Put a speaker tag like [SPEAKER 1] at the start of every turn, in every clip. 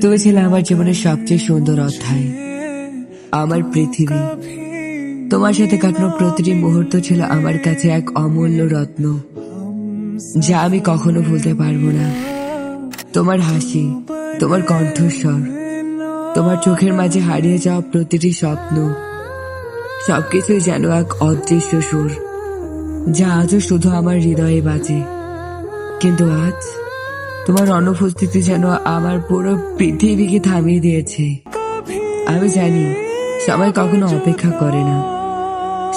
[SPEAKER 1] তুমি ছিলে, আমার জীবনের সবচেয়ে সুন্দর অধ্যায়। আমার পৃথিবী। তোমার সাথে কাটানো প্রতিটি মুহূর্ত ছিল আমার কাছে এক অমূল্য রত্ন, যা আমি কখনো ভুলতে পারব না। তোমার হাসি, তোমার কণ্ঠস্বর, তোমার চোখের মাঝে হারিয়ে যাওয়া প্রতিটি স্বপ্ন, সবকিছুই যেন এক অদৃশ্য সুর, যা আজও শুধু আমার হৃদয়ে বাজে। কিন্তু আজ তোমার অনুপস্থিতি যেন আমার পুরো পৃথিবীকে থামিয়ে দিয়েছে। আমি জানি সবাই কখনো অপেক্ষা করে না।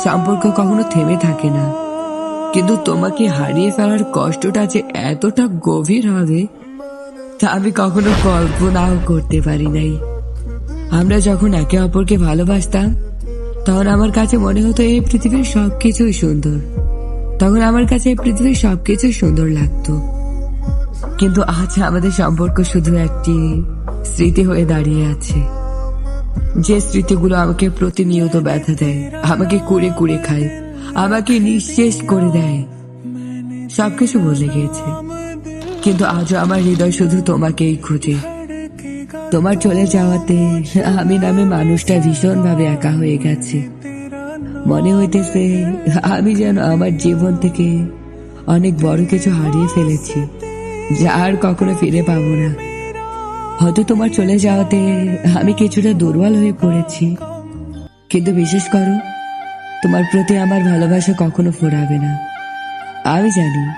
[SPEAKER 1] সম্পর্ক কখনো থেমে থাকে না। কিন্তু তোমাকে হারিয়ে ফেলার কষ্টটা যে এতটা গভীর হবে, তা আমি কখনো কল্পনাও করতে পারি নাই। আমরা যখন একে অপরকে ভালোবাসতাম, তখন আমার কাছে মনে হতো এই পৃথিবীর সবকিছুই সুন্দর। তখন আমার কাছে এই পৃথিবীর সবকিছুই সুন্দর লাগতো। কিন্তু আজ আমাদের সম্পর্ক শুধু একটি স্মৃতি হয়ে দাঁড়িয়ে আছে। যে স্মৃতিগুলো আমাকে প্রতিনিয়ত ব্যথা দেয়, আমাকে কুড়ে কুড়ে খায়, আমাকে নিঃশেষ করে দেয়। সবকিছু বলে গিয়েছে। কিন্তু আজও আমার হৃদয় শুধু তোমাকেই খুঁজে। তোমার চলে যাওয়াতে আমি নামে মানুষটা ভীষণ ভাবে একা হয়ে গেছে। মনে হইতেছে আমি যেন আমার জীবন থেকে অনেক বড় কিছু হারিয়ে ফেলেছি। যা আর কখনো ফিরে পাবো না। হয়তো তোমার চলে যাওয়াতে আমি কিছুটা দুর্বল হয়ে পড়েছি। কিন্তু বিশেষ করো, তোমার প্রতি আমার ভালোবাসা কখনো ফোরাবে না। আমি জানি,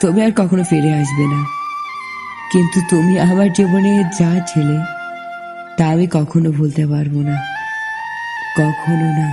[SPEAKER 1] তুমি আর কখনো ফিরে আসবে না। কিন্তু তুমি আমার জীবনে যা ছেলে, তা আমি কখনো ভুলতে পারব না। কখনো না।